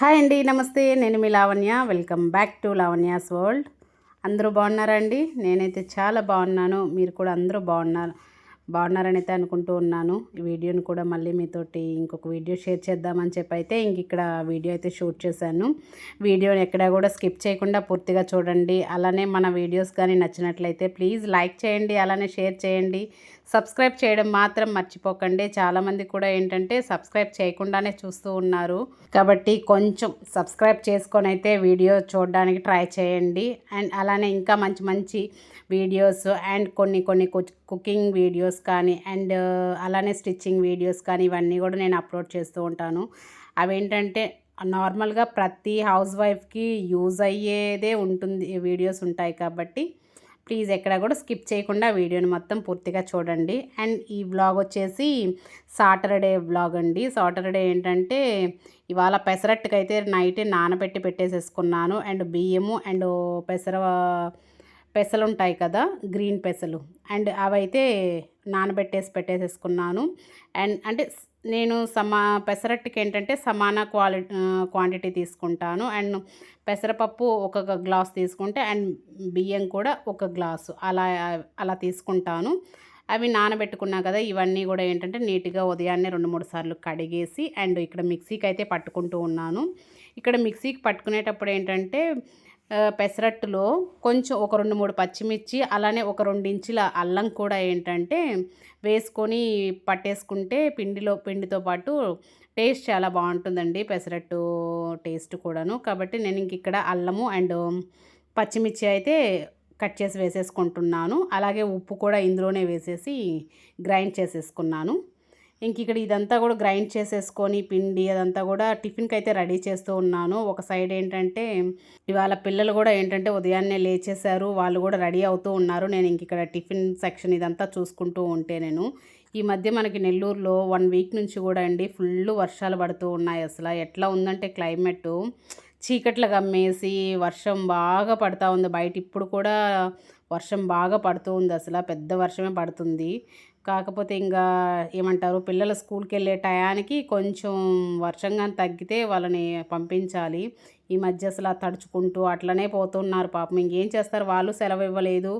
Hi అండి నమస్తే. నేను మీ Lavanya. Welcome back to Lavanya's world. అందరూ బాగున్నారా అండి? నేనైతే చాలా బాగున్నాను. మీరు కూడా అందరూ బాగున్నారు బాగున్నారని అయితే అనుకుంటూ ఉన్నాను. ఈ వీడియోని కూడా మళ్ళీ మీతోటి ఇంకొక వీడియో షేర్ చేద్దామని చెప్పి అయితే ఇంక ఇక్కడ వీడియో అయితే షూట్ చేశాను. వీడియోని ఎక్కడ కూడా స్కిప్ చేయకుండా పూర్తిగా చూడండి. అలానే మన వీడియోస్ కానీ నచ్చినట్లయితే ప్లీజ్ లైక్ చేయండి. అలానే షేర్ చేయండి. సబ్స్క్రైబ్ చేయడం మాత్రం మర్చిపోకండి. చాలామంది కూడా ఏంటంటే సబ్స్క్రైబ్ చేయకుండానే చూస్తూ ఉన్నారు. కాబట్టి కొంచెం సబ్స్క్రైబ్ చేసుకొని అయితే వీడియో చూడడానికి ట్రై చేయండి. అండ్ అలానే ఇంకా మంచి మంచి వీడియోస్ అండ్ కొన్ని కొన్ని కుకింగ్ వీడియోస్ కానీ అండ్ అలానే స్టిచ్చింగ్ వీడియోస్ కానీ ఇవన్నీ కూడా నేను అప్లోడ్ చేస్తూ ఉంటాను. అవేంటంటే నార్మల్గా ప్రతి హౌస్ వైఫ్కి యూజ్ అయ్యేదే ఉంటుంది. వీడియోస్ ఉంటాయి కాబట్టి ప్లీజ్ ఎక్కడ కూడా స్కిప్ చేయకుండా వీడియోని మొత్తం పూర్తిగా చూడండి. అండ్ ఈ బ్లాగ్ వచ్చేసి సాటర్డే బ్లాగ్ అండి. సాటర్డే ఏంటంటే ఇవాళ పెసరట్టుకైతే నైటే నానబెట్టి పెట్టేసేసుకున్నాను. అండ్ బియ్యము అండ్ పెసర పెసలు ఉంటాయి కదా గ్రీన్ పెసలు. అండ్ అవైతే నానబెట్టేసి పెట్టేసేసుకున్నాను. అండ్ అంటే నేను సమా పెసరట్టుకి ఏంటంటే సమాన క్వాలిటీ క్వాంటిటీ తీసుకుంటాను. అండ్ పెసరపప్పు ఒక గ్లాస్ తీసుకుంటే అండ్ బియ్యం కూడా ఒక గ్లాసు. అలా అలా తీసుకుంటాను. అవి నానబెట్టుకున్నా కదా ఇవన్నీ కూడా ఏంటంటే నీట్గా ఉదయాన్నే రెండు మూడు సార్లు కడిగేసి అండ్ ఇక్కడ మిక్సీకి అయితే పట్టుకుంటూ ఉన్నాను. ఇక్కడ మిక్సీకి పట్టుకునేటప్పుడు ఏంటంటే పెసరట్టులో కొంచెం ఒక రెండు మూడు పచ్చిమిర్చి అలానే ఒక రెండు ఇంచుల అల్లం కూడా ఏంటంటే వేసుకొని పట్టేసుకుంటే పిండిలో పిండితో పాటు టేస్ట్ చాలా బాగుంటుందండి పెసరట్టు టేస్ట్ కూడాను. కాబట్టి నేను ఇంక ఇక్కడ అల్లము అండ్ పచ్చిమిర్చి అయితే కట్ చేసి వేసేసుకుంటున్నాను. అలాగే ఉప్పు కూడా ఇందులోనే వేసేసి గ్రైండ్ చేసేసుకున్నాను. ఇంక ఇక్కడ ఇదంతా కూడా గ్రైండ్ చేసేసుకొని పిండి అదంతా కూడా టిఫిన్కి అయితే రెడీ చేస్తూ ఉన్నాను. ఒక సైడ్ ఏంటంటే ఇవాళ పిల్లలు కూడా ఏంటంటే ఉదయాన్నే లేచేశారు వాళ్ళు కూడా రెడీ అవుతూ ఉన్నారు. నేను ఇంక ఇక్కడ టిఫిన్ సెక్షన్ ఇదంతా చూసుకుంటూ ఉంటే నేను. ఈ మధ్య మనకి నెల్లూరులో వన్ వీక్ నుంచి కూడా అండి ఫుల్ వర్షాలు పడుతూ ఉన్నాయి అసలు. ఎట్లా ఉందంటే క్లైమేట్. చీకట్లు గమ్మేసి వర్షం బాగా పడుతూ ఉంది. బయట ఇప్పుడు కూడా వర్షం బాగా పడుతూ ఉంది అసలు. పెద్ద వర్షమే పడుతుంది. కాకపోతే ఇంకా ఏమంటారు పిల్లలు స్కూల్కి వెళ్ళే టయానికి కొంచెం వర్షంగా తగ్గితే వాళ్ళని పంపించాలి. ఈ మధ్య అసలు తడుచుకుంటూ అట్లనే పోతున్నారు పాపం. ఇంకేం చేస్తారు? వాళ్ళు సెలవు ఇవ్వలేదు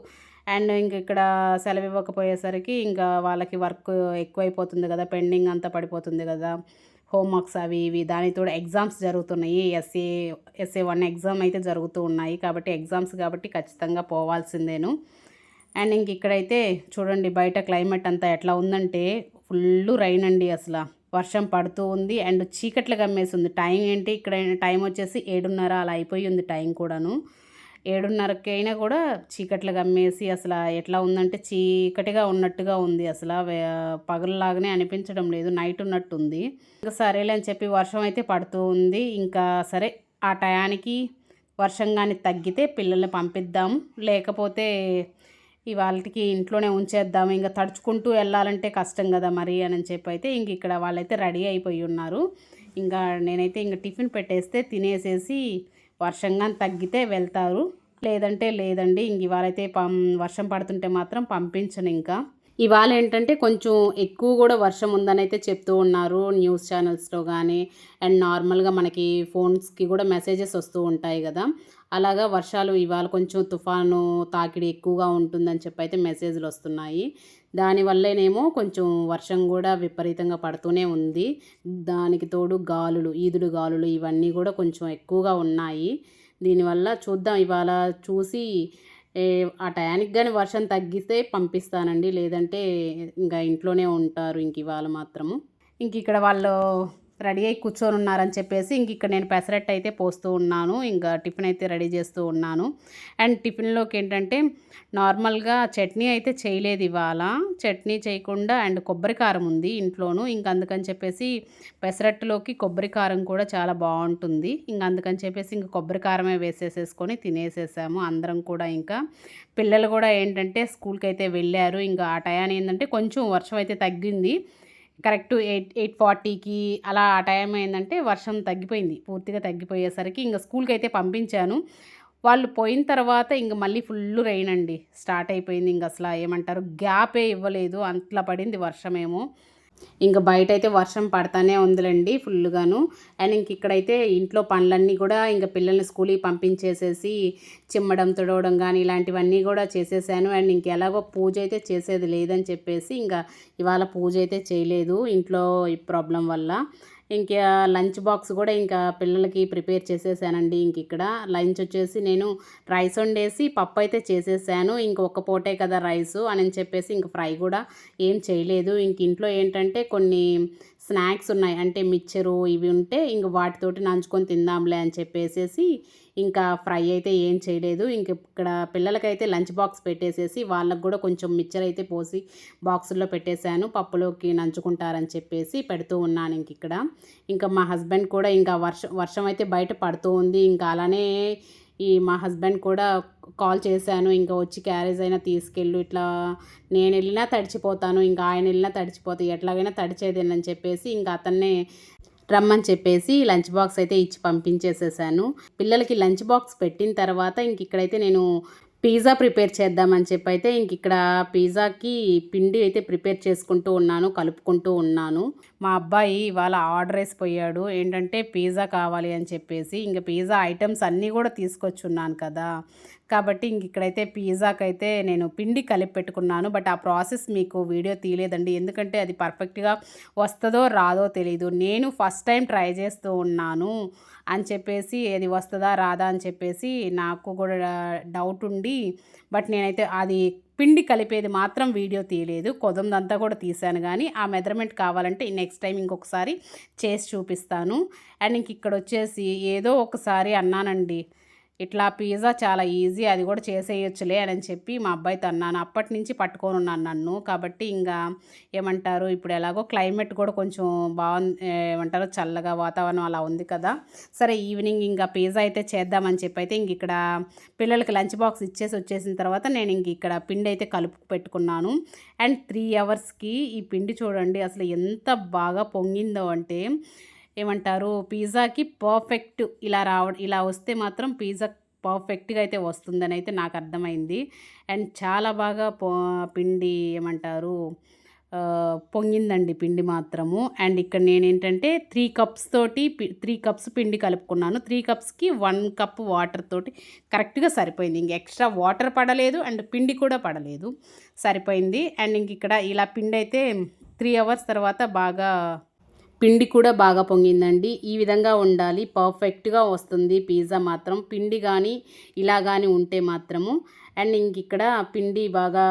అండ్ ఇంక ఇక్కడ సెలవు ఇవ్వకపోయేసరికి ఇంకా వాళ్ళకి వర్క్ ఎక్కువైపోతుంది కదా పెండింగ్ అంతా పడిపోతుంది కదా. హోంవర్క్స్ అవి ఇవి దానితో ఎగ్జామ్స్ జరుగుతున్నాయి. ఎస్ఏ ఎస్ఏ వన్ ఎగ్జామ్ అయితే జరుగుతూ ఉన్నాయి. కాబట్టి ఎగ్జామ్స్ కాబట్టి ఖచ్చితంగా పోవాల్సిందేను. అండ్ ఇంక ఇక్కడైతే చూడండి బయట క్లైమేట్ అంతా ఎట్లా ఉందంటే ఫుల్ రైన్ అండి అసలు. వర్షం పడుతూ ఉంది అండ్ చీకట్లు కమ్మేసింది. టైం ఏంటి? ఇక్కడ టైం వచ్చేసి ఏడున్నర అలా అయిపోయి ఉంది టైం కూడాను. ఏడున్నరకైనా కూడా చీకట్లు కమ్మేసి అసలు ఎట్లా ఉందంటే చీకటిగా ఉన్నట్టుగా ఉంది అసలు. పగలలాగానే అనిపించడం లేదు. నైట్ ఉన్నట్టుంది. ఇంకా సరేలే అని చెప్పి వర్షం అయితే పడుతూ ఉంది. ఇంకా సరే ఆ టయానికి వర్షం కానీ తగ్గితే పిల్లల్ని పంపిద్దాం. లేకపోతే ఇవాళకి ఇంట్లోనే ఉంచేద్దాము ఇంకా తడుచుకుంటూ వెళ్ళాలంటే కష్టం కదా మరి అని చెప్పి అయితే ఇంక ఇక్కడ వాళ్ళైతే రెడీ అయిపోయి ఉన్నారు. ఇంకా నేనైతే ఇంకా టిఫిన్ పెట్టేస్తే తినేసేసి వర్షంగా తగ్గితే వెళ్తారు. లేదంటే లేదండి ఇంక ఇవాళైతే పం వర్షం పడుతుంటే మాత్రం పంపించను ఇంకా. ఇవాళ ఏంటంటే కొంచెం ఎక్కువ కూడా వర్షం ఉందని అయితే చెప్తూ ఉన్నారు న్యూస్ ఛానల్స్లో కానీ అండ్ నార్మల్గా మనకి ఫోన్స్కి కూడా మెసేజెస్ వస్తూ ఉంటాయి కదా. అలాగా వర్షాలు ఇవాళ కొంచెం తుఫాను తాకిడి ఎక్కువగా ఉంటుందని చెప్పి అయితే మెసేజ్లు వస్తున్నాయి. దానివల్లేనేమో కొంచెం వర్షం కూడా విపరీతంగా పడుతూనే ఉంది. దానికి తోడు గాలులు ఈదుడు గాలులు ఇవన్నీ కూడా కొంచెం ఎక్కువగా ఉన్నాయి. దీనివల్ల చూద్దాం ఇవాళ చూసి ఆ టయానికి కానీ వర్షం తగ్గిస్తే పంపిస్తానండి. లేదంటే ఇంకా ఇంట్లోనే ఉంటారు ఇంక ఇవాళ మాత్రము. ఇంక ఇక్కడ వాళ్ళు రెడీ అయి కూర్చొని ఉన్నారని చెప్పేసి ఇంక ఇక్కడ నేను పెసరట్టు అయితే పోస్తూ ఉన్నాను. ఇంకా టిఫిన్ అయితే రెడీ చేస్తూ ఉన్నాను. అండ్ టిఫిన్లోకి ఏంటంటే నార్మల్గా చట్నీ అయితే చేయలేదు ఇవాళ. చట్నీ చేయకుండా అండ్ కొబ్బరి కారం ఉంది ఇంట్లోనూ. ఇంక అందుకని చెప్పేసి పెసరట్టులోకి కొబ్బరి కారం కూడా చాలా బాగుంటుంది. ఇంక అందుకని చెప్పేసి ఇంక కొబ్బరి కారమే వేసేసేసుకొని తినేసేసాము అందరం కూడా ఇంకా. పిల్లలు కూడా ఏంటంటే స్కూల్కి అయితే వెళ్ళారు. ఇంకా ఆ టయాన్ని ఏంటంటే కొంచెం వర్షం అయితే తగ్గింది. కరెక్ట్ ఎయిట్ ఎయిట్ ఫార్టీకి అలా ఆ టైం ఏంటంటే వర్షం తగ్గిపోయింది. పూర్తిగా తగ్గిపోయేసరికి ఇంకా స్కూల్కి అయితే పంపించాను. వాళ్ళు పోయిన తర్వాత ఇంక మళ్ళీ ఫుల్ రెయిన్ అండి స్టార్ట్ అయిపోయింది ఇంక అసలు ఏమంటారు? గ్యాపే ఇవ్వలేదు. అంతలా పడింది వర్షమేమో. ఇంకా బయట అయితే వర్షం పడతానే ఉందిలేండి ఫుల్గాను అండ్ ఇంక ఇక్కడైతే ఇంట్లో పనులన్నీ కూడా ఇంకా పిల్లల్ని స్కూల్కి పంపించేసేసి చిమ్మడం తుడవడం కానీ ఇలాంటివన్నీ కూడా చేసేసాను. అండ్ ఇంక ఎలాగో పూజ అయితే చేసేది లేదని చెప్పేసి ఇంకా ఇవాళ పూజ అయితే చేయలేదు ఇంట్లో ఈ ప్రాబ్లం వల్ల. ఇంకా లంచ్ బాక్స్ కూడా ఇంకా పిల్లలకి ప్రిపేర్ చేసేసానండి. ఇంక ఇక్కడ లంచ్ వచ్చేసి నేను రైస్ వండేసి పప్పు అయితే చేసేసాను. ఇంక ఒక్క పూటే కదా రైస్ అని చెప్పేసి ఇంక ఫ్రై కూడా ఏం చేయలేదు. ఇంక ఇంట్లో ఏంటంటే కొన్ని స్నాక్స్ ఉన్నాయి. అంటే మిక్చరు ఇవి ఉంటే ఇంక వాటితోటి నంచుకొని తిందాంలే అని చెప్పేసేసి ఇంకా ఫ్రై అయితే ఏం చేయలేదు. ఇంక ఇక్కడ పిల్లలకైతే లంచ్ బాక్స్ పెట్టేసేసి వాళ్ళకు కూడా కొంచెం మిక్చర్ అయితే పోసి బాక్సుల్లో పెట్టేశాను. పప్పులోకి నంచుకుంటారని చెప్పేసి పెడుతూ ఉన్నాను ఇంక ఇక్కడ. ఇంకా మా హస్బెండ్ కూడా ఇంకా వర్షం వర్షం అయితే బయట పడుతూ ఉంది. ఇంకా అలానే ఈ మా హస్బెండ్ కూడా కాల్ చేశాను. ఇంకా వచ్చి క్యారేజ్ అయినా తీసుకెళ్ళు ఇట్లా నేను వెళ్ళినా తడిచిపోతాను. ఇంకా ఆయన వెళ్ళినా తడిచిపోతాయి. ఎట్లాగైనా తడిచేదేనని చెప్పేసి ఇంకా అతన్నే రమ్మని చెప్పేసి లంచ్ బాక్స్ అయితే ఇచ్చి పంపించేసేసాను. పిల్లలకి లంచ్ బాక్స్ పెట్టిన తర్వాత ఇంక ఇక్కడైతే నేను పిజ్జా ప్రిపేర్ చేద్దామని చెప్పి అయితే ఇంక ఇక్కడ పిజ్జాకి పిండి అయితే ప్రిపేర్ చేసుకుంటూ ఉన్నాను కలుపుకుంటూ ఉన్నాను. మా అబ్బాయి ఇవాళ ఆర్డర్ వేసిపోయాడు. ఏంటంటే పిజ్జా కావాలి అని చెప్పేసి ఇంక పిజ్జా ఐటమ్స్ అన్నీ కూడా తీసుకొచ్చున్నాను కదా. కాబట్టి ఇంక ఇక్కడైతే పిజ్జాకి అయితే నేను పిండి కలిపి పెట్టుకున్నాను. బట్ ఆ ప్రాసెస్ మీకు వీడియో తీయలేదండి. ఎందుకంటే అది పర్ఫెక్ట్గా వస్తుందో రాదో తెలియదు నేను ఫస్ట్ టైం ట్రై చేస్తూ ఉన్నాను అని చెప్పేసి అది వస్తుందా రాదా అని చెప్పేసి నాకు కూడా డౌట్ ఉండి బట్ నేనైతే అది పిండి కలిపేది మాత్రం వీడియో తీయలేదు. కొదందంతా కూడా తీశాను కానీ ఆ మెజర్మెంట్ కావాలంటే నెక్స్ట్ టైం ఇంకొకసారి చేసి చూపిస్తాను. అండ్ ఇంక ఇక్కడ వచ్చేసి ఏదో ఒకసారి అన్నానండి ఇట్లా పిజ్జా చాలా ఈజీ అది కూడా చేసేయచ్చులే అని చెప్పి మా అబ్బాయితో అన్నాను అప్పటి నుంచి పట్టుకొని ఉన్నాను నన్ను. కాబట్టి ఇంకా ఏమంటారు ఇప్పుడు ఎలాగో క్లైమేట్ కూడా కొంచెం బాగుంది ఏమంటారు చల్లగా వాతావరణం అలా ఉంది కదా. సరే ఈవినింగ్ ఇంకా పిజ్జా అయితే చేద్దామని చెప్పి అయితే ఇంక ఇక్కడ పిల్లలకి లంచ్ బాక్స్ ఇచ్చేసి వచ్చేసిన తర్వాత నేను ఇంక ఇక్కడ పిండి అయితే కలుపు పెట్టుకున్నాను. అండ్ త్రీ అవర్స్కి ఈ పిండి చూడండి అసలు ఎంత బాగా పొంగిందో అంటే ఏమంటారు? పిజ్జాకి పర్ఫెక్ట్ ఇలా రావ ఇలా వస్తే మాత్రం పిజ్జా పర్ఫెక్ట్గా అయితే వస్తుందని అయితే నాకు అర్థమైంది. అండ్ చాలా బాగా పో పిండి ఏమంటారు? పొంగిందండి పిండి మాత్రము. అండ్ ఇక్కడ నేను ఏంటంటే త్రీ కప్స్ తోటి త్రీ కప్స్ పిండి కలుపుకున్నాను. త్రీ కప్స్కి వన్ కప్ వాటర్ తోటి కరెక్ట్గా సరిపోయింది. ఇంక ఎక్స్ట్రా వాటర్ పడలేదు అండ్ పిండి కూడా పడలేదు. సరిపోయింది. అండ్ ఇంక ఇక్కడ ఇలా పిండి అయితే త్రీ అవర్స్ తర్వాత బాగా పిండి కూడా బాగా పొంగిందండి. ఈ విధంగా ఉండాలి. పర్ఫెక్ట్గా వస్తుంది పిజ్జా మాత్రం. పిండి కానీ ఇలా కానీ ఉంటే మాత్రము అండ్ ఇంక ఇక్కడ పిండి బాగా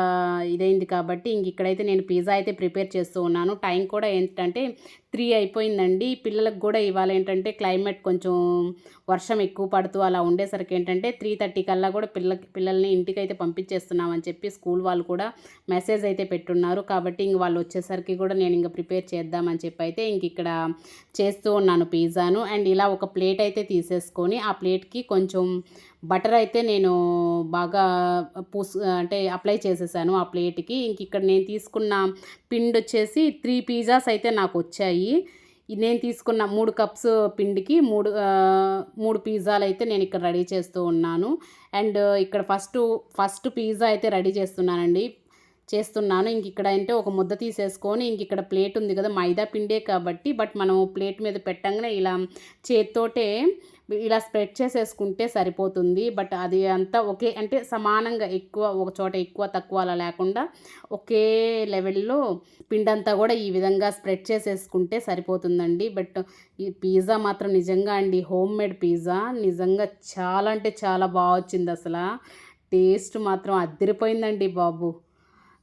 ఇదైంది కాబట్టి ఇంక ఇక్కడైతే నేను పిజ్జా అయితే ప్రిపేర్ చేస్తూ ఉన్నాను. టైం కూడా ఏంటంటే త్రీ అయిపోయిందండి. పిల్లలకు కూడా ఇవాళ ఏంటంటే క్లైమేట్ కొంచెం వర్షం ఎక్కువ పడుతూ అలా ఉండేసరికి ఏంటంటే త్రీ థర్టీ కల్లా కూడా పిల్ల పిల్లల్ని ఇంటికి అయితే పంపించేస్తున్నామని చెప్పి స్కూల్ వాళ్ళు కూడా మెసేజ్ అయితే పెట్టున్నారు. కాబట్టి ఇంక వాళ్ళు వచ్చేసరికి కూడా నేను ఇంక ప్రిపేర్ చేద్దామని చెప్పి అయితే ఇంక ఇక్కడ చేస్తూ ఉన్నాను పిజ్జాను. అండ్ ఇలా ఒక ప్లేట్ అయితే తీసేసుకొని ఆ ప్లేట్కి కొంచెం బటర్ అయితే నేను బాగా పూస్ అంటే అప్లై చేసేసాను ఆ ప్లేట్కి. ఇంక ఇక్కడ నేను తీసుకున్న పిండి వచ్చేసి త్రీ పిజ్జాస్ అయితే నాకు వచ్చాయి. నేను తీసుకున్న మూడు కప్స్ పిండికి మూడు మూడు పిజ్జాలు అయితే నేను ఇక్కడ రెడీ చేస్తూ ఉన్నాను. అండ్ ఇక్కడ ఫస్ట్ ఫస్ట్ పిజ్జా అయితే రెడీ చేస్తున్నానండి చేస్తున్నాను. ఇంక ఇక్కడ అంటే ఒక ముద్ద తీసేసుకొని ఇంక ఇక్కడ ప్లేట్ ఉంది కదా మైదా పిండే కాబట్టి బట్ మనం ప్లేట్ మీద పెట్టంగానే ఇలా చేత్తోటే ఇలా స్ప్రెడ్ చేసేసుకుంటే సరిపోతుంది. బట్ అది అంతా ఒకే అంటే సమానంగా ఎక్కువ ఒక చోట ఎక్కువ తక్కువ అలా లేకుండా ఒకే లెవెల్లో పిండంతా కూడా ఈ విధంగా స్ప్రెడ్ చేసేసుకుంటే సరిపోతుందండి. బట్ ఈ పిజ్జా మాత్రం నిజంగా అండి హోమ్ మేడ్ పిజ్జా. నిజంగా చాలా అంటే చాలా బాగా వచ్చింది అసలు. టేస్ట్ మాత్రం అదిరిపోయిందండి బాబు.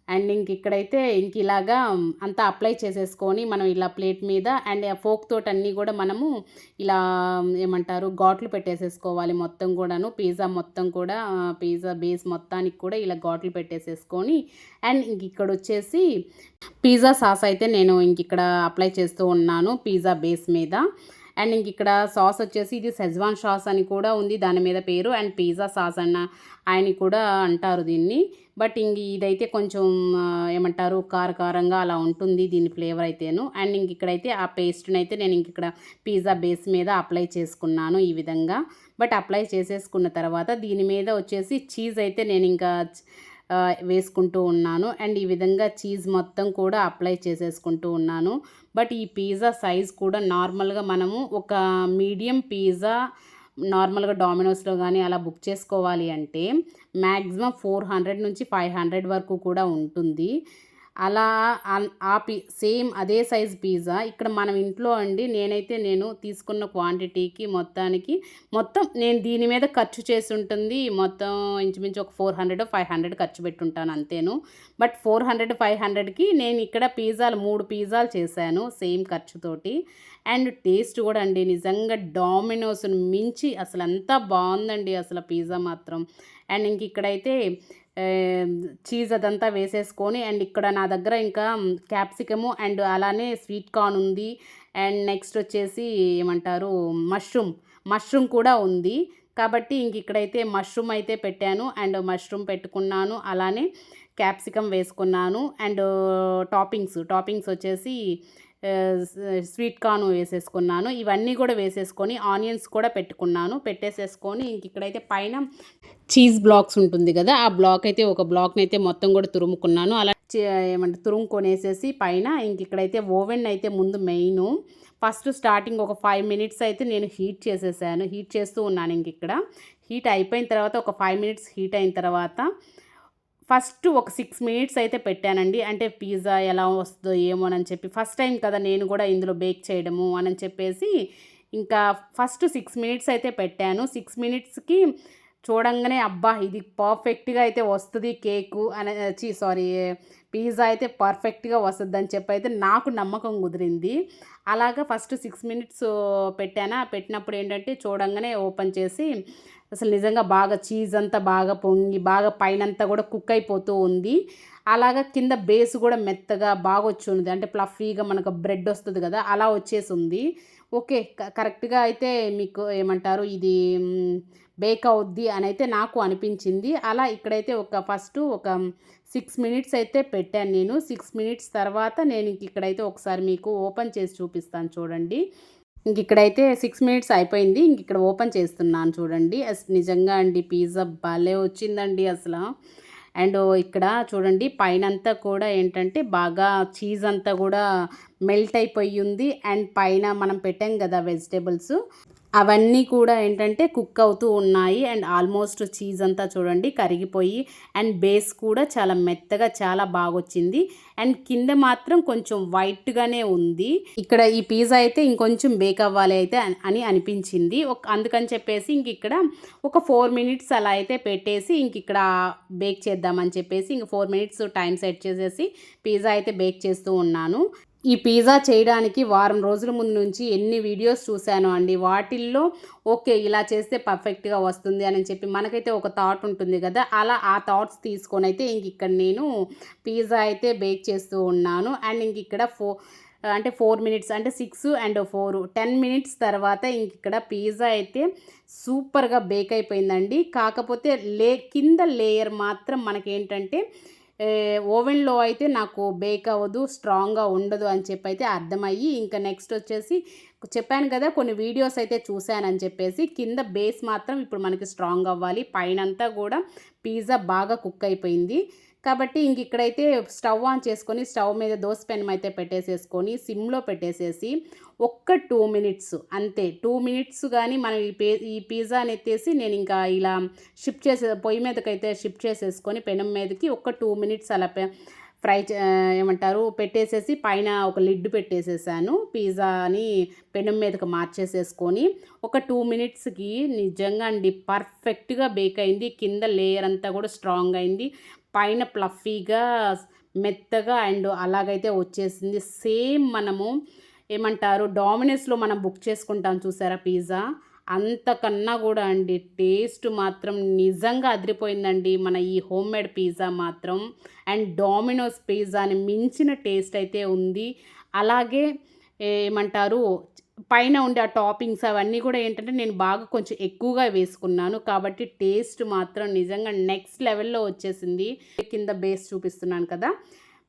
అండ్ ఇంక ఇక్కడైతే ఇంక ఇలాగా అంతా అప్లై చేసేసుకొని మనం ఇలా ప్లేట్ మీద అండ్ ఫోక్ తోటి అన్నీ కూడా మనము ఇలా ఏమంటారు ఘాట్లు పెట్టేసేసుకోవాలి మొత్తం కూడాను. పిజ్జా మొత్తం కూడా పిజ్జా బేస్ మొత్తానికి కూడా ఇలా ఘాట్లు పెట్టేసేసుకొని అండ్ ఇంక ఇక్కడ వచ్చేసి పిజ్జా సాస్ అయితే నేను ఇంక ఇక్కడ అప్లై చేస్తూ ఉన్నాను పిజ్జా బేస్ మీద. అండ్ ఇంక ఇక్కడ సాస్ వచ్చేసి ఇది సెజ్వాన్ సాస్ అని కూడా ఉంది దాని మీద పేరు అండ్ పిజ్జా సాస్ అన్న ఆయన కూడా అంటారు దీన్ని. బట్ ఇంక ఇదైతే కొంచెం ఏమంటారు కారకారంగా అలా ఉంటుంది దీని ఫ్లేవర్ అయితేను. అండ్ ఇంక ఇక్కడైతే ఆ పేస్ట్ని అయితే నేను ఇంక ఇక్కడ పిజ్జా బేస్ మీద అప్లై చేసుకున్నాను ఈ విధంగా. బట్ అప్లై చేసేసుకున్న తర్వాత దీని మీద వచ్చేసి చీజ్ అయితే నేను ఇంకా వేసుకుంటూ ఉన్నాను. అండ్ ఈ విధంగా చీజ్ మొత్తం కూడా అప్లై చేసేసుకుంటూ ఉన్నాను. బట్ ఈ పిజ్జా సైజ్ కూడా నార్మల్గా మనము ఒక మీడియం పిజ్జా నార్మల్గా డామినోస్లో కానీ అలా బుక్ చేసుకోవాలి అంటే మ్యాక్సిమం ఫోర్ హండ్రెడ్ నుంచి ఫైవ్ హండ్రెడ్ వరకు కూడా ఉంటుంది. అలా ఆ పి సేమ్ అదే సైజ్ పిజ్జా. ఇక్కడ మనం ఇంట్లో అండి నేనైతే నేను తీసుకున్న క్వాంటిటీకి మొత్తానికి మొత్తం నేను దీని మీద ఖర్చు చేసి ఉంటుంది. మొత్తం ఇంచుమించు ఒక ఫోర్ హండ్రెడ్ ఫైవ్ హండ్రెడ్ ఖర్చు పెట్టుంటాను అంతేను. బట్ ఫోర్ హండ్రెడ్ ఫైవ్ హండ్రెడ్కి నేను ఇక్కడ పిజ్జాలు మూడు పిజ్జాలు చేశాను సేమ్ ఖర్చుతోటి. అండ్ టేస్ట్ కూడా అండి నిజంగా డామినోస్ను మించి అసలు అంతా బాగుందండి అసలు పిజ్జా మాత్రం. అండ్ ఇంక ఇక్కడైతే చీజ్ అదంతా వేసేసుకొని అండ్ ఇక్కడ నా దగ్గర ఇంకా క్యాప్సికము అండ్ అలానే స్వీట్ కార్న్ ఉంది. అండ్ నెక్స్ట్ వచ్చేసి ఏమంటారు మష్రూమ్. మష్రూమ్ కూడా ఉంది. కాబట్టి ఇంక ఇక్కడైతే మష్రూమ్ అయితే పెట్టాను. అండ్ మష్రూమ్ పెట్టుకున్నాను. అలానే క్యాప్సికమ్ వేసుకున్నాను. And toppings. టాపింగ్స్ వచ్చేసి స్వీట్ కార్న్ వేసేసుకున్నాను. ఇవన్నీ కూడా వేసేసుకొని ఆనియన్స్ కూడా పెట్టుకున్నాను. పెట్టేసేసుకొని ఇంక ఇక్కడైతే పైన చీజ్ బ్లాక్స్ ఉంటుంది కదా ఆ బ్లాక్ అయితే ఒక బ్లాక్ని అయితే మొత్తం కూడా తురుముకున్నాను. అలా చే- ఏమంటే తురుముకొనేసేసి పైన ఇంక ఇక్కడైతే ఓవెన్ అయితే ముందు మెయిన్. ఫస్ట్ స్టార్టింగ్ ఒక ఫైవ్ మినిట్స్ అయితే నేను హీట్ చేసేసాను. హీట్ చేస్తూ ఉన్నాను ఇంక ఇక్కడ. హీట్ అయిపోయిన తర్వాత ఒక ఫైవ్ మినిట్స్ హీట్ అయిన తర్వాత ఫస్ట్ ఒక సిక్స్ మినిట్స్ అయితే పెట్టానండి. అంటే పిజ్జా ఎలా వస్తుందో ఏమోనని చెప్పి. ఫస్ట్ టైం కదా నేను కూడా ఇందులో బేక్ చేయడము అని చెప్పేసి ఇంకా ఫస్ట్ సిక్స్ మినిట్స్ అయితే పెట్టాను. సిక్స్ మినిట్స్కి చూడంగానే అబ్బా ఇది పర్ఫెక్ట్గా అయితే వస్తుంది కేకు అని చి సారీ పిజ్జా అయితే పర్ఫెక్ట్గా వస్తుంది అని చెప్పి అయితే నాకు నమ్మకం కుదిరింది. అలాగా ఫస్ట్ సిక్స్ మినిట్స్ పెట్టానా. పెట్టినప్పుడు ఏంటంటే చూడంగానే ఓపెన్ చేసి అసలు నిజంగా బాగా చీజ్ అంతా బాగా పొంగి బాగా పైనంతా కూడా కుక్ అయిపోతూ ఉంది. అలాగా కింద బేస్ కూడా మెత్తగా బాగా వచ్చి ఉంది అంటే ప్లఫీగా మనకు బ్రెడ్ వస్తుంది కదా అలా వచ్చేసి ఉంది. ఓకే కరెక్ట్గా అయితే మీకు ఏమంటారు ఇది బేక్ అవుద్ది అని అయితే నాకు అనిపించింది. అలా ఇక్కడైతే ఒక ఫస్ట్ ఒక సిక్స్ మినిట్స్ అయితే పెట్టాను నేను. సిక్స్ మినిట్స్ తర్వాత నేను ఇక్కడైతే ఒకసారి మీకు ఓపెన్ చేసి చూపిస్తాను చూడండి. ఇంక ఇక్కడైతే సిక్స్ మినిట్స్ అయిపోయింది. ఇంక ఇక్కడ ఓపెన్ చేస్తున్నాను చూడండి. అసలు నిజంగా అండి పిజ్జా భలే వచ్చిందండి అసలు. అండ్ ఇక్కడ చూడండి పైన అంతా కూడా ఏంటంటే బాగా చీజ్ అంతా కూడా మెల్ట్ అయిపోయి ఉంది. అండ్ పైన మనం పెట్టాం కదా వెజిటేబుల్స్. అవన్నీ కూడా ఏంటంటే కుక్ అవుతూ ఉన్నాయి. అండ్ ఆల్మోస్ట్ చీజ్ అంతా చూడండి కరిగిపోయి అండ్ బేస్ కూడా చాలా మెత్తగా చాలా బాగా వచ్చింది అండ్ కింద మాత్రం కొంచెం వైట్గానే ఉంది. ఇక్కడ ఈ పిజ్జా అయితే ఇంకొంచెం బేక్ అవ్వాలి అయితే అని అనిపించింది. ఒక అందుకని చెప్పేసి ఇంక ఇక్కడ ఒక ఫోర్ మినిట్స్ అలా అయితే పెట్టేసి ఇంక ఇక్కడ బేక్ చేద్దామని చెప్పేసి ఇంక ఫోర్ మినిట్స్ టైం సెట్ చేసేసి పిజ్జా అయితే బేక్ చేస్తూ ఉన్నాను. ఈ పిజ్జా చేయడానికి వారం రోజుల ముందు నుంచి ఎన్ని వీడియోస్ చూశాను అండి? వాటిల్లో ఓకే ఇలా చేస్తే పర్ఫెక్ట్గా వస్తుంది అని చెప్పి మనకైతే ఒక థాట్ ఉంటుంది కదా? అలా ఆ థాట్స్ తీసుకొని అయితే ఇంక ఇక్కడ నేను పిజ్జా అయితే బేక్ చేస్తూ ఉన్నాను. అండ్ ఇంక ఇక్కడ ఫో అంటే ఫోర్ మినిట్స్ అంటే six and four ten minutes తర్వాత ఇంక ఇక్కడ పిజ్జా అయితే సూపర్గా బేక్ అయిపోయిందండి. కాకపోతే లే కింద లేయర్ మాత్రం మనకేంటంటే ఓవెన్లో అయితే నాకు బేక్ అవ్వదు స్ట్రాంగ్గా ఉండదు అని చెప్పి అయితే అర్థమయ్యి ఇంకా నెక్స్ట్ వచ్చేసి చెప్పాను కదా కొన్ని వీడియోస్ అయితే చూశానని చెప్పేసి కింద బేస్ మాత్రం ఇప్పుడు మనకి స్ట్రాంగ్ అవ్వాలి పైనంతా కూడా పిజ్జా బాగా కుక్ అయిపోయింది. కాబట్టి ఇంక ఇక్కడైతే స్టవ్ ఆన్ చేసుకొని స్టవ్ మీద దోశ పెనం అయితే పెట్టేసేసుకొని సిమ్లో పెట్టేసేసి ఒక్క టూ మినిట్స్ అంతే. టూ మినిట్స్ కానీ మనం ఈ పే ఈ పిజ్జాని ఎత్తేసి నేను ఇంకా ఇలా షిఫ్ట్ చేసే పొయ్యి మీదకైతే షిఫ్ట్ చేసేసుకొని పెనం మీదకి ఒక్క టూ మినిట్స్ అలా పె- ఫ్రై చే- ఏమంటారు పెట్టేసేసి పైన ఒక లిడ్ పెట్టేసేసాను. పిజ్జాని పెనం మీదకి మార్చేసేసుకొని ఒక టూ మినిట్స్కి నిజంగా అండి పర్ఫెక్ట్గా బేక్ అయింది. కింద లేయర్ అంతా కూడా స్ట్రాంగ్ అయింది. పైన ప్లఫీగా మెత్తగా అండ్ అలాగైతే వచ్చేసింది. సేమ్ మనము ఏమంటారు డామినోస్లో మనం బుక్ చేసుకుంటాం చూసారా పిజ్జా? అంతకన్నా కూడా అండి టేస్ట్ మాత్రం నిజంగా అదిరిపోయిందండి మన ఈ హోమ్ మేడ్ పిజ్జా మాత్రం. అండ్ డామినోస్ పిజ్జాని మించిన టేస్ట్ అయితే ఉంది. అలాగే ఏమంటారు పైన ఉండే ఆ టాపింగ్స్ అవన్నీ కూడా ఏంటంటే నేను బాగా కొంచెం ఎక్కువగా వేసుకున్నాను. కాబట్టి టేస్ట్ మాత్రం నిజంగా నెక్స్ట్ లెవెల్లో వచ్చేసింది. కింద బేస్ చూపిస్తున్నాను కదా.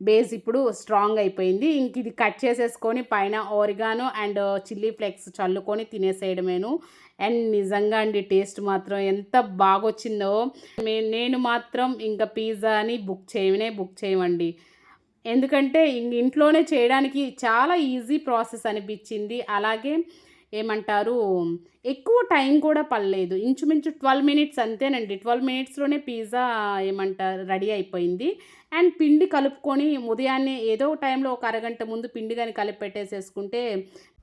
బేస్ ఇప్పుడు స్ట్రాంగ్ అయిపోయింది. ఇంక ఇది కట్ చేసేసుకొని పైన ఓరిగాను అండ్ చిల్లీ ఫ్లేక్స్ చల్లుకొని తినేసేయడమేను. అండ్ నిజంగా అండి టేస్ట్ మాత్రం ఎంత బాగొచ్చిందో. మే- నేను మాత్రం ఇంకా పిజ్జాని బుక్ చేయనే బుక్ చేయమండి. ఎందుకంటే ఇంట్లోనే చేయడానికి చాలా ఈజీ ప్రాసెస్ అనిపించింది. అలాగే ఏమంటారు ఎక్కువ టైం కూడా పడలేదు. ఇంచుమించు ట్వెల్వ్ మినిట్స్ అంతేనండి. ట్వెల్వ్ మినిట్స్లోనే పిజ్జా ఏమంటారు రెడీ అయిపోయింది. అండ్ పిండి కలుపుకొని ఉదయాన్నే ఏదో ఒక టైంలో ఒక అరగంట ముందు పిండి కానీ కలిపి పెట్టేసేసుకుంటే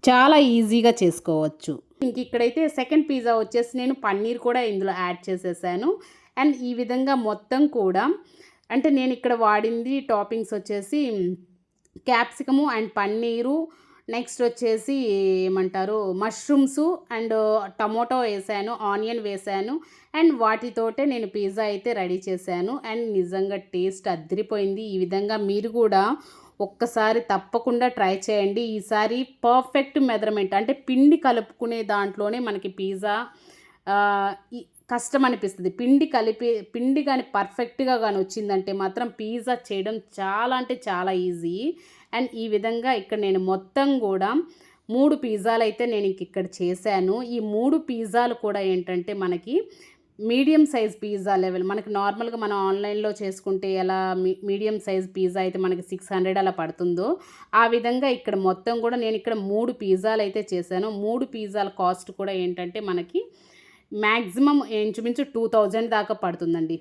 చాలా ఈజీగా చేసుకోవచ్చు. ఇంక ఇక్కడైతే సెకండ్ పిజ్జా వచ్చేసి నేను పన్నీర్ కూడా ఇందులో యాడ్ చేసేసాను. అండ్ ఈ విధంగా మొత్తం కూడా అంటే నేను ఇక్కడ వాడింది టాపింగ్స్ వచ్చేసి క్యాప్సికము అండ్ పన్నీరు నెక్స్ట్ వచ్చేసి ఏమంటారు? మష్రూమ్స్ అండ్ టమోటో వేసాను ఆనియన్ వేసాను అండ్ వాటితోటే నేను పిజ్జా అయితే రెడీ చేశాను. అండ్ నిజంగా టేస్ట్ అద్దరిపోయింది ఈ విధంగా మీరు కూడా ఒక్కసారి తప్పకుండా ట్రై చేయండి. ఈసారి పర్ఫెక్ట్ మెజర్మెంట్ అంటే పిండి కలుపుకునే దాంట్లోనే మనకి పిజ్జా కష్టం అనిపిస్తుంది పిండి కలిపి పిండి కానీ పర్ఫెక్ట్గా కానీ వచ్చిందంటే మాత్రం పిజ్జా చేయడం చాలా అంటే చాలా ఈజీ. అండ్ ఈ విధంగా ఇక్కడ నేను మొత్తం కూడా మూడు పిజ్జాలు అయితే నేను ఇక్కడ చేశాను. ఈ మూడు పిజ్జాలు కూడా ఏంటంటే మనకి మీడియం సైజ్ పిజ్జా లెవెల్ మనకి నార్మల్గా మనం ఆన్లైన్లో చేసుకుంటే ఎలా మీ మీడియం సైజ్ పిజ్జా అయితే మనకి సిక్స్ హండ్రెడ్ అలా పడుతుందో ఆ విధంగా ఇక్కడ మొత్తం కూడా నేను ఇక్కడ మూడు పిజ్జాలు అయితే చేశాను. మూడు పిజ్జాల కాస్ట్ కూడా ఏంటంటే మనకి మ్యాక్సిమం ఇంచుమించు టూ థౌజండ్ దాకా పడుతుందండి.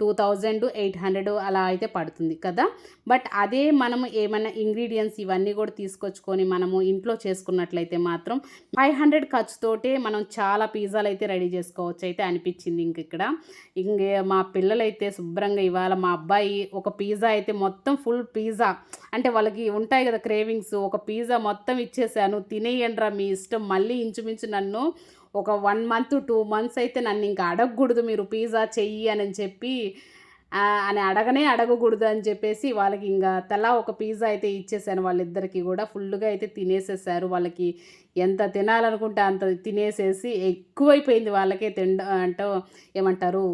టూ థౌజండ్ ఎయిట్ హండ్రెడ్ అలా అయితే పడుతుంది కదా. బట్ అదే మనము ఏమైనా ఇంగ్రీడియంట్స్ ఇవన్నీ కూడా తీసుకొచ్చుకొని మనము ఇంట్లో చేసుకున్నట్లయితే మాత్రం ఫైవ్ హండ్రెడ్ ఖర్చుతోటే మనం చాలా పిజ్జాలు అయితే రెడీ చేసుకోవచ్చు అయితే అనిపించింది ఇంక ఇక్కడ. ఇంక మా పిల్లలైతే శుభ్రంగా ఇవాళ మా అబ్బాయి ఒక పిజ్జా అయితే మొత్తం ఫుల్ పిజ్జా. అంటే వాళ్ళకి ఉంటాయి కదా క్రేవింగ్స్ ఒక పిజ్జా మొత్తం ఇచ్చేసాను. తినేయండిరా మీ ఇష్టం. మళ్ళీ ఇంచుమించు నన్ను ఒక వన్ మంత్ టూ మంత్స్ అయితే నన్ను ఇంకా అడగకూడదు మీరు పిజ్జా చెయ్యి అని చెప్పి అని అడగనే అడగకూడదు అని చెప్పేసి వాళ్ళకి ఇంకా తలా ఒక పిజ్జా అయితే ఇచ్చేసాను వాళ్ళిద్దరికి కూడా. ఫుల్గా అయితే తినేసేసారు. వాళ్ళకి ఎంత తినాలనుకుంటే అంత తినేసేసి ఎక్కువైపోయింది వాళ్ళకే తిండ అంటే ఏమంటారు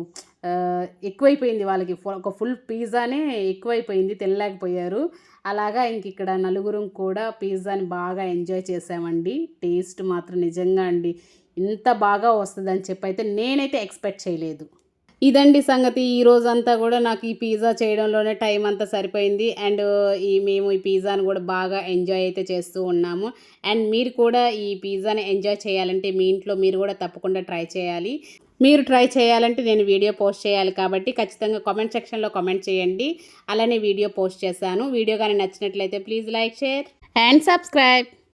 ఎక్కువైపోయింది వాళ్ళకి. ఒక ఫుల్ పిజ్జానే ఎక్కువైపోయింది తినలేకపోయారు. అలాగా ఇంక ఇక్కడ నలుగురం కూడా పిజ్జాని బాగా ఎంజాయ్ చేసామండి. టేస్ట్ మాత్రం నిజంగా అండి. ఇంత బాగా వస్తుందని చెప్పి అయితే నేనైతే ఎక్స్పెక్ట్ చేయలేదు. ఇదండి సంగతి. ఈ రోజంతా కూడా నాకు ఈ పిజ్జా చేయడంలోనే టైం అంతా సరిపోయింది. అండ్ ఈ మేము ఈ పిజ్జాని కూడా బాగా ఎంజాయ్ అయితే చేస్తూ ఉన్నాము. అండ్ మీరు కూడా ఈ పిజ్జాని ఎంజాయ్ చేయాలంటే మీ ఇంట్లో మీరు కూడా తప్పకుండా ట్రై చేయాలి. మీరు ట్రై చేయాలంటే నేను వీడియో పోస్ట్ చేయాలి కాబట్టి ఖచ్చితంగా కామెంట్ సెక్షన్లో కామెంట్ చేయండి. అలానే వీడియో పోస్ట్ చేశాను. వీడియో కానీ నచ్చినట్లయితే please like share and subscribe